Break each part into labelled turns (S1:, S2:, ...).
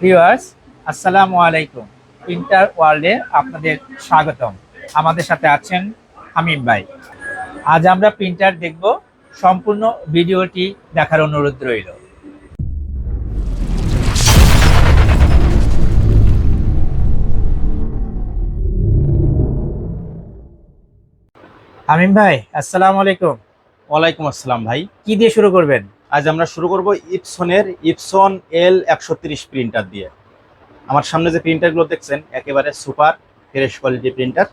S1: Viewers আসসালামু আলাইকুম। Printer ওয়ার্ল্ডে আপনাদের স্বাগতম। আমাদের সাথে আছেন হামিম ভাই। আজ আমরা প্রিন্টার দেখব। সম্পূর্ণ ভিডিওটি দেখার অনুরোধ রইল। হামিম ভাই আসসালামু আলাইকুম।
S2: ওয়ালাইকুম আসসালাম ভাই।
S1: কি দিয়ে শুরু করবেন?
S2: আজ আমরা শুরু করব ইপসনের ইপসন এল একশো প্রিন্টার দিয়ে। আমার সামনে যে প্রিন্টারগুলো দেখছেন, একেবারে সুপার, ফ্রেশ কোয়ালিটি প্রিন্টার।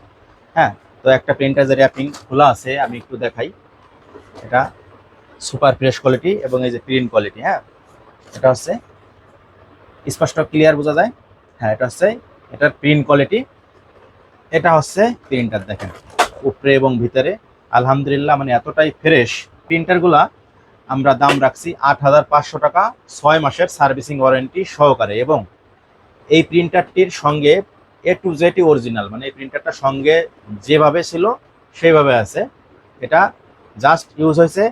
S2: হ্যাঁ তো একটা প্রিন্টার যে র্যাপিং খোলা আছে, আমি একটু দেখাই। এটা সুপার ফ্রেশ কোয়ালিটি এবং এই যে প্রিন্ট কোয়ালিটি হ্যাঁ। এটা হচ্ছে, স্পষ্ট ক্লিয়ার বোঝা যায়। হ্যাঁ এটা হচ্ছে, এটার প্রিন্ট কোয়ালিটি। এটা হচ্ছে প্রিন্টার, দেখেন, উপরে এবং ভিতরে। আলহামদুলিল্লাহ মানে এতটাই ফ্রেশ। প্রিন্টারগুলা আমরা দাম রাখছি আট হাজার পাঁচশো টাকা ছয় মাসের সার্ভিসিং ওয়ারেন্টি সহকারে এবং এই প্রিন্টারটির সঙ্গে এ টু জেটি অরিজিনাল মানে এই প্রিন্টারটা সঙ্গে যেভাবে ছিল সেইভাবে আছে। এটা জাস্ট ইউজ হয়েছে।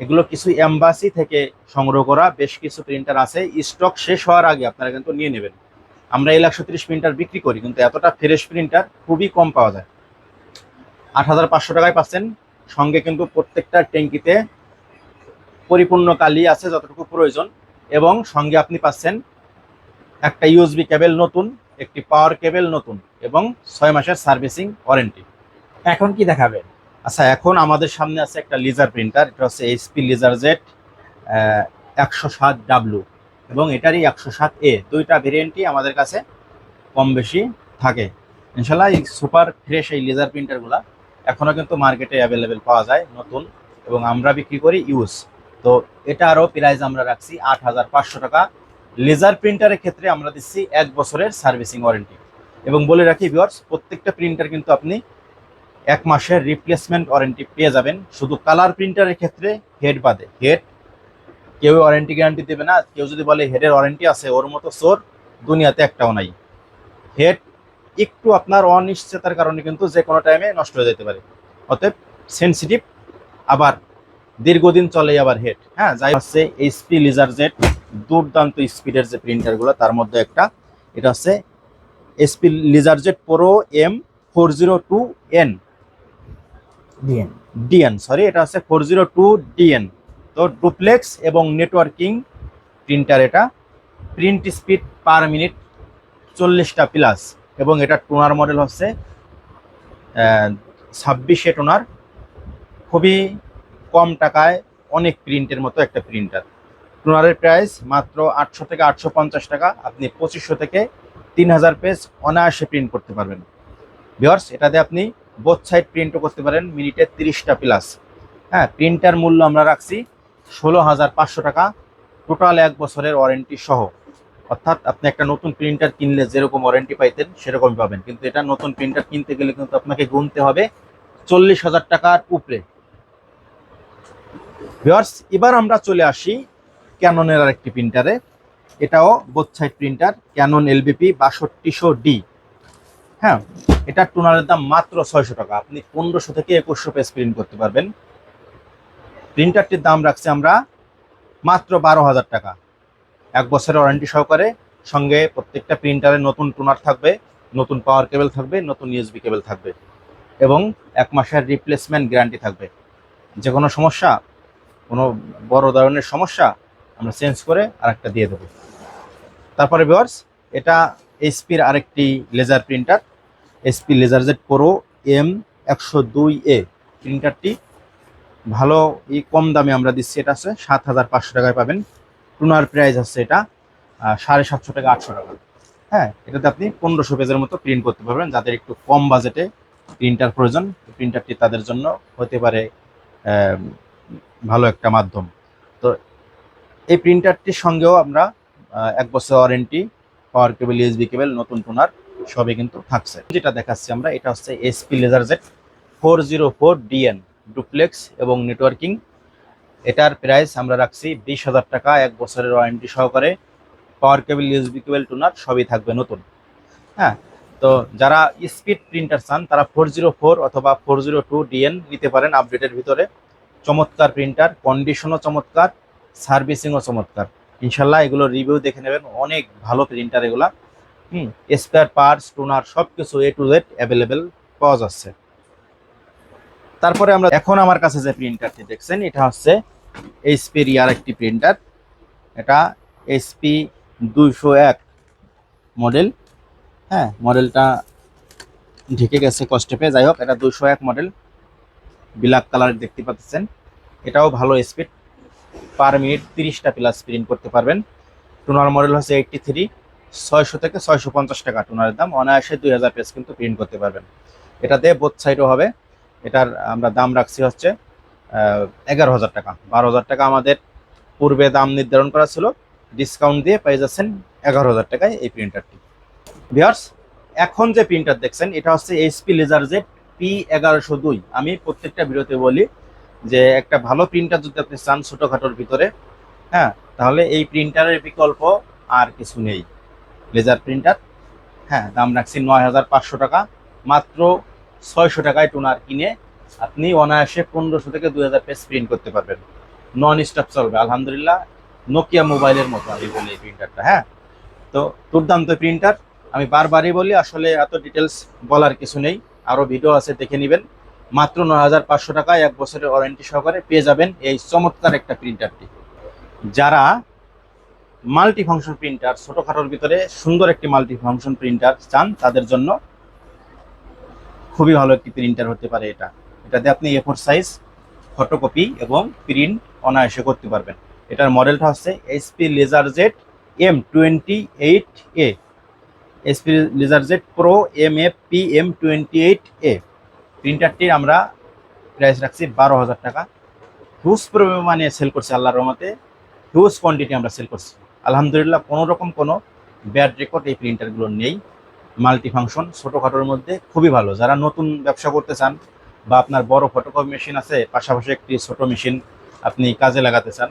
S2: এগুলো কিছু এম্বাসি থেকে সংগ্রহ করা, বেশ কিছু প্রিন্টার আছে। স্টক শেষ হওয়ার আগে আপনারা কিন্তু নিয়ে নেবেন। আমরা এই একশো তিরিশ প্রিন্টার বিক্রি করি, কিন্তু এতটা ফ্রেশ প্রিন্টার খুবই কম পাওয়া যায়। আট হাজার পাঁচশো টাকায় পাচ্ছেন। সঙ্গে কিন্তু প্রত্যেকটা ট্যাঙ্কিতে পরিপূর্ণ কালি আছে যতটুকু প্রয়োজন এবং সঙ্গে আপনি পাচ্ছেন একটা ইউএসবি কেবল নতুন একটি পাওয়ার কেবল নতুন এবং ছয় মাসের সার্ভিসিং ওয়ারেন্টি
S1: এখন কি দেখাবেন?
S2: আচ্ছা এখন আমাদের সামনে আছে একটা লিজার প্রিন্টার এটা হচ্ছে এইচপি লিজার জেট একশো সাত ডাব্লু এবং এটারই একশো সাত এ দুইটা ভেরিয়েন্টই আমাদের কাছে কম বেশি থাকে। ইনশাল্লাহ এই সুপার ফ্রেশ এই লেজার প্রিন্টারগুলা এখনও কিন্তু মার্কেটে অ্যাভেলেবেল পাওয়া যায় নতুন এবং আমরা বিক্রি করি ইউজ তো এটারও প্রাইস আমরা রাখছি আট হাজার পাঁচশো টাকা। লেজার প্রিন্টারের ক্ষেত্রে আমরা দিচ্ছি এক বছরের সার্ভিসিং ওয়ারেন্টি এবং বলে রাখি ভিওর্স প্রত্যেকটা প্রিন্টার কিন্তু আপনি এক মাসের রিপ্লেসমেন্ট ওয়ারেন্টি পেয়ে যাবেন। শুধু কালার প্রিন্টারের ক্ষেত্রে হেড বাদে। হেড কেউ ওয়ারেন্টি গ্যারান্টি দেবে না। কেউ যদি বলে হেডের ওয়ারেন্টি আছে, ওর মতো সোর দুনিয়াতে একটাও নাই। হেড একটু আপনার অনিশ্চয়তার কারণে কিন্তু যে কোনো টাইমে নষ্ট হয়ে যেতে পারে। অতএব সেন্সিটিভ আবার দীর্ঘদিন চলে আবার হেড হ্যাঁ যাই হচ্ছে এইচপি লিজার জেট দুর্দান্ত স্পিডের যে প্রিন্টারগুলো তার মধ্যে একটা। এটা হচ্ছে HP LaserJet pro M four zero two N
S1: দিন
S2: ডিএন সরি এটা হচ্ছে ফোর জিরো টু ডিএন তো ডুপ্লেক্স এবং নেটওয়ার্কিং প্রিন্টার এটা। প্রিন্ট স্পিড পার মিনিট চল্লিশটা প্লাস এবং এটা টোনার মডেল হচ্ছে ছাব্বিশে টোনার খুবই কম টাকায় অনেক প্রিন্টের মতো একটা প্রিন্টার। টোনারের প্রাইস মাত্র আটশো থেকে আটশো পঞ্চাশ টাকা। আপনি পঁচিশশো থেকে তিন হাজার পেজ অনায়াসে প্রিন্ট করতে পারবেন। ভিওর্স এটাতে আপনি বোথ সাইড প্রিন্টও করতে পারেন, মিনিটে তিরিশটা প্লাস হ্যাঁ প্রিন্টার মূল্য আমরা রাখছি ষোলো হাজার পাঁচশো টাকা। টোটাল এক বছরের ওয়ারেন্টি সহ। অর্থাৎ আপনি একটা নতুন প্রিন্টার কিনলে যেরকম ওয়ারেন্টি পাইতেন, সেরকমই পাবেন। কিন্তু এটা নতুন প্রিন্টার কিনতে গেলে কিন্তু আপনাকে গুনতে হবে চল্লিশ হাজার টাকার উপরে। ভিওর্স এবার আমরা চলে আসি ক্যাননের আরেকটি প্রিন্টারে এটাও both side printer Canon LBP বাষট্টিশো D হ্যাঁ এটার টোনারের দাম মাত্র ছয়শো টাকা। আপনি পনেরোশো থেকে একুশশো পেজ প্রিন্ট করতে পারবেন। প্রিন্টারটির দাম রাখছি আমরা মাত্র বারো হাজার টাকা। এক বছরের ওয়ারেন্টি সহকারে সঙ্গে প্রত্যেকটা প্রিন্টারে নতুন টোনার থাকবে, নতুন পাওয়ার কেবল থাকবে, নতুন ইউএসবি কেবল থাকবে এবং এক মাসের রিপ্লেসমেন্ট গ্যারান্টি থাকবে। যে কোনো সমস্যা কোনো বড় ধরনের সমস্যা আমরা চেঞ্জ করে আরেকটা দিয়ে দেবো। তারপরে ভিওয়ার্স এটা এইচপির আরেকটি laser printer HP LaserJet pro M একশো দুই এ প্রিন্টারটি ভালো ই কম দামে আমরা দিচ্ছি, এটা আছে সাত হাজার পাঁচশো টাকায় পাবেন। টুনার প্রাইস হচ্ছে এটা সাড়ে সাতশো টাকা আটশো টাকা। হ্যাঁ এটাতে আপনি পনেরোশো পেজের মতো প্রিন্ট করতে পারবেন। যাদের একটু কম বাজেটে প্রিন্টার প্রয়োজন প্রিন্টারটি তাদের জন্য হতে পারে ভালো একটা মাধ্যম। তো এই প্রিন্টারটির সঙ্গেও আমরা এক বছর ওয়ারেন্টি পাওয়ার কেবল ইউএসবি কেবল নতুন টোনার সবই কিন্তু থাকছে। যেটা দেখাচ্ছি আমরা, এটা হচ্ছে HP LaserJet four zero four DN duplex এবং নেটওয়ার্কিং এটার প্রাইস আমরা রাখছি বিশ হাজার টাকা, এক বছরের ওয়ারেন্টি সহকারে। পাওয়ার কেবল ইউএসবি কেবল টোনার সবই থাকবে নতুন। হ্যাঁ তো যারা স্পিড প্রিন্টার চান, তারা ফোর জিরো ফোর অথবা ফোর জিরো টু ডিএন নিতে পারেন আপডেটের ভিতরে। চমৎকার প্রিন্টার কন্ডিশনও চমৎকার সার্ভিসিংও চমৎকার। ইনশাল্লাহ এগুলো রিভিউ দেখে নেবেন, অনেক ভালো প্রিন্টার এগুলা। হুম স্পেয়ার পার্টস টোনার সব কিছু এ টু জেড অ্যাভেলেবেল পাওয়া যাচ্ছে। তারপরে আমরা এখন আমার কাছে যে প্রিন্টারটি দেখছেন, এটা হচ্ছে এইচপির ইয়ার একটি প্রিন্টার এটা এইচপি দুইশো এক মডেল হ্যাঁ মডেলটা ঢেকে গেছে কস্টেপে যাই হোক, এটা দুইশো এক মডেল ব্ল্যাক কালার দেখতে পাচ্ছেন। এটাও ভালো স্পিড পার মিনিট তিরিশটা প্লাস প্রিন্ট করতে পারবেন। টুনার মডেল হচ্ছে এইটটি থ্রি ছয়শো থেকে ছয়শো পঞ্চাশ টাকা টুনারের দাম। অনায়াসে দুই হাজার পেজ কিন্তু প্রিন্ট করতে পারবেন। এটাতে বোথ সাইডও হবে। এটার আমরা দাম রাখছি হচ্ছে এগারো হাজার টাকা। বারো হাজার টাকা আমাদের পূর্বে দাম নির্ধারণ করা ছিল। ডিসকাউন্ট দিয়ে পেয়ে যাচ্ছেন এগারো হাজার টাকায় এই প্রিন্টারটি ভিওর্স এখন যে প্রিন্টার দেখছেন, এটা হচ্ছে এইচপি লেজার জেড পি এগারোশো দুই। আমি প্রত্যেকটা ভিডিওতে বলি যে একটা ভালো প্রিন্টার যদি আপনি চান ছোটোখাটোর ভিতরে হ্যাঁ তাহলে এই প্রিন্টারের বিকল্প আর কিছু নেই। লেজার প্রিন্টার হ্যাঁ দাম রাখছি নয় হাজার পাঁচশো টাকা। মাত্র ছয়শো টাকায় টোনার কিনে আপনি অনায়াসে পনেরোশো থেকে দুই হাজার পেজ প্রিন্ট করতে পারবেন। নন স্টপ চলবে। আলহামদুলিল্লাহ নোকিয়া মোবাইলের মতো আমি বলি এই প্রিন্টারটা হ্যাঁ। তো দুর্দান্ত প্রিন্টার আমি বারবারই বলি, আসলে এত ডিটেলস বলার কিছু নেই। আরও ভিডিও আছে, দেখে নেবেন। মাত্র নয় হাজার পাঁচশো টাকায় এক বছরের ওয়ারেন্টি সহকারে পেয়ে যাবেন এই চমৎকার একটা প্রিন্টারটি যারা মাল্টি ফাংশন প্রিন্টার ছোটোখাটোর ভিতরে সুন্দর একটি মাল্টি ফাংশন প্রিন্টার চান, তাদের জন্য খুবই ভালো একটি প্রিন্টার হতে পারে এটা। এটাতে আপনি এ ফোর সাইজ ফটোকপি এবং প্রিন্ট অনায়াসে করতে পারবেন। এটার মডেলটা হচ্ছে HP LaserJet M twenty eight A HP LaserJet pro M F P M twenty eight A প্রিন্টারটির আমরা প্রাইস রাখছি বারো হাজার টাকা। হিউজ পরিমাণে সেল করছি আল্লাহর রহমতে। হিউজ কোয়ান্টিটি আমরা সেল করছি। আলহামদুলিল্লাহ, কোনো রকম কোনো ব্যাড রেকর্ড এই প্রিন্টারগুলো নেই। মাল্টি ফাংশন ছোটোখাটোর মধ্যে খুবই ভালো। যারা নতুন ব্যবসা করতে চান বা আপনার বড় ফটোকপি মেশিন আছে, পাশাপাশি একটি ছোট মেশিন আপনি কাজে লাগাতে চান,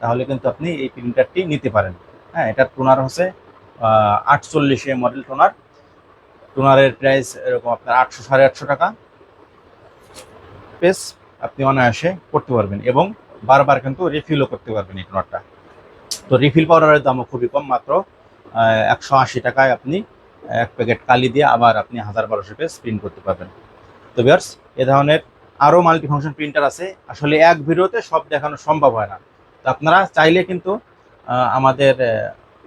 S2: তাহলে কিন্তু আপনি এই প্রিন্টারটি নিতে পারেন। হ্যাঁ এটার টোনার হচ্ছে আটচল্লিশে মডেল টোনার টোনারের প্রাইস এরকম আপনার আটশো, সাড়ে আটশো টাকা। পেস আপনি অনায়াসে করতে পারবেন এবং বারবার কিন্তু রিফিলও করতে পারবেন এই টোনারটা তো রিফিল পাউডারের দামও খুবই কম মাত্র। একশো আশি টাকায় আপনি এক প্যাকেট কালি দিয়ে আবার আপনি হাজার বারোশো পেজ প্রিন্ট করতে পারবেন। তো বিয়ার্স এ ধরনের আরও মাল্টি ফাংশন প্রিন্টার আছে। আসলে এক ভিডিওতে সব দেখানো সম্ভব হয় না। তো আপনারা চাইলে কিন্তু আমাদের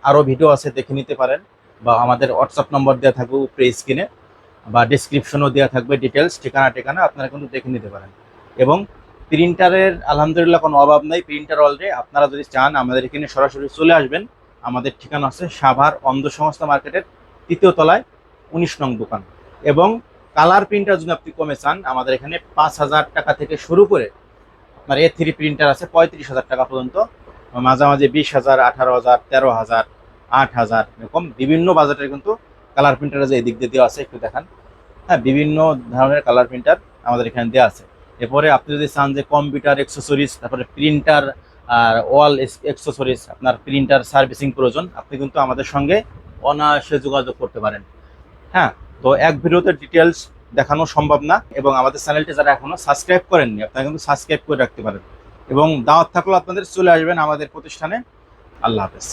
S2: আরও ভিডিও আছে, দেখে নিতে পারেন। বা আমাদের হোয়াটসঅ্যাপ নম্বর দেওয়া থাকবে উপরে স্ক্রিনে বা ডিসক্রিপশনও দেওয়া থাকবে ডিটেলস ঠিকানা ঠিকানা, আপনারা কিন্তু দেখে নিতে পারেন। এবং প্রিন্টারের আলহামদুলিল্লাহ কোনো অভাব নেই প্রিন্টার অলরেডি আপনারা যদি চান আমাদের এখানে সরাসরি চলে আসবেন, আমাদের ঠিকানা আছে সাভার অন্ধ সংস্থা মার্কেটের তৃতীয় তলায় উনিশ নং দোকান। এবং কালার প্রিন্টার যদি আপনি কমে চান, আমাদের এখানে পাঁচ হাজার টাকা থেকে শুরু করে আপনার এ থ্রি প্রিন্টার আছে, পঁয়ত্রিশ হাজার টাকা পর্যন্ত মাঝামাঝি বিশ হাজার, আঠারো হাজার, তেরো হাজার, আট হাজার, এরকম বিভিন্ন বাজেটের কিন্তু কালার প্রিন্টার যে এই দিক দিয়ে দেওয়া আছে, একটু দেখান। হ্যাঁ বিভিন্ন ধরনের কালার প্রিন্টার আমাদের এখানে দেওয়া আছে। এরপরে আপনি যদি চান যে কম্পিউটার এক্সেসরিজ তারপরে প্রিন্টার আর ওয়াল এক্সেসরিজ আপনার প্রিন্টার সার্ভিসিং প্রয়োজন, আপনি কিন্তু আমাদের সঙ্গে অনায়াসে যোগাযোগ করতে পারেন। হ্যাঁ তো এক ভিডিওতে ডিটেলস দেখানো সম্ভব না এবং আমাদের চ্যানেলটি যারা এখনও সাবস্ক্রাইব করেননি, আপনারা কিন্তু সাবস্ক্রাইব করে রাখতে পারেন। এবং দাওয়াত থাকলে আপনাদের চলে আসবেন আমাদের প্রতিষ্ঠানে। আল্লাহ হাফেজ।